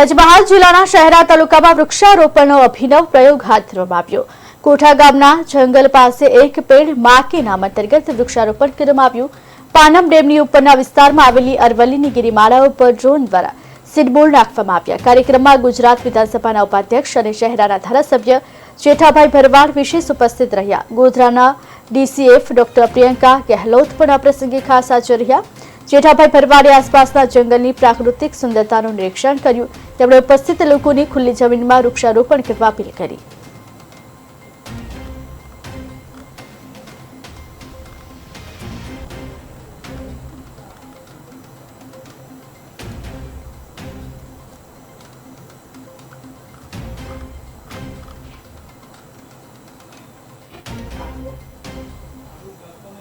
પંચમહાલ જિલ્લાના શહેરા તાલુકામાં વૃક્ષારોપણનો અભિનવ પ્રયોગ હાથ ધરવામાં આવ્યો. કોઠા ગામના જંગલ પાસે એક પેડ મા નામ અંતર્ગત વૃક્ષારોપણ કરવામાં આવ્યું. પાનમ ડેમની ઉપરના વિસ્તારમાં આવેલી અરવલ્લીની ગિરિમાળા ઉપર ડ્રોન દ્વારા સીડબોલ નાખવામાં આવ્યા. કાર્યક્રમમાં ગુજરાત વિધાનસભાના ઉપાધ્યક્ષ અને શહેરાના ધારાસભ્ય જેઠાભાઈ ભરવાડ વિશેષ ઉપસ્થિત રહ્યા. ગોધરાના ડીસીએફ ડોક્ટર પ્રિયંકા ગેહલોત પણ આ પ્રસંગે ખાસ હાજર રહ્યા. જેઠાભાઈ ભરવાડે આસપાસના જંગલની પ્રાકૃતિક સુંદરતાનું નિરીક્ષણ કર્યું. તેમણે ઉપસ્થિત લોકોની ખુલ્લી જમીનમાં વૃક્ષારોપણ કરવા અપીલ કરી.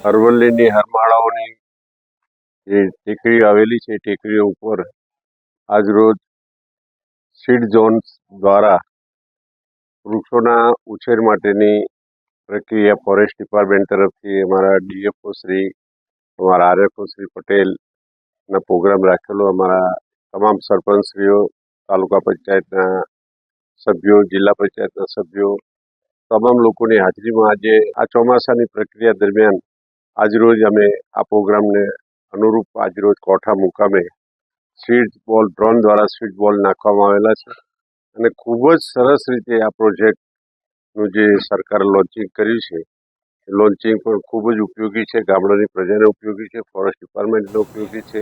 અરવલ્લીની હરમાળાઓની જે ટેકરી આવેલી છે, ટેકરીઓ ઉપર આજરોજ સીડ ઝોન્સ દ્વારા વૃક્ષોના ઉછેર માટેની પ્રક્રિયા ફોરેસ્ટ ડિપાર્ટમેન્ટ તરફથી અમારા ડીએફઓ શ્રી, અમારા આરએફઓ શ્રી પટેલના પ્રોગ્રામ રાખેલો, અમારા તમામ સરપંચશ્રીઓ, તાલુકા પંચાયતના સભ્યો, જિલ્લા પંચાયતના સભ્યો, તમામ લોકોની હાજરીમાં આજે આ ચોમાસાની પ્રક્રિયા દરમિયાન આજરોજ અમે આ પ્રોગ્રામને અનુરૂપ આજરોજ કોઠા મુકામે સ્વીટ બોલ, ડ્રોન દ્વારા સ્વીટ બોલ નાખવામાં આવેલા છે. અને ખૂબ જ સરસ રીતે આ પ્રોજેક્ટનું જે સરકારે લોન્ચિંગ કર્યું છે લોન્ચિંગ પણ ખૂબ જ ઉપયોગી છે, ગામડાની પ્રજાને ઉપયોગી છે, ફોરેસ્ટ ડિપાર્ટમેન્ટને ઉપયોગી છે.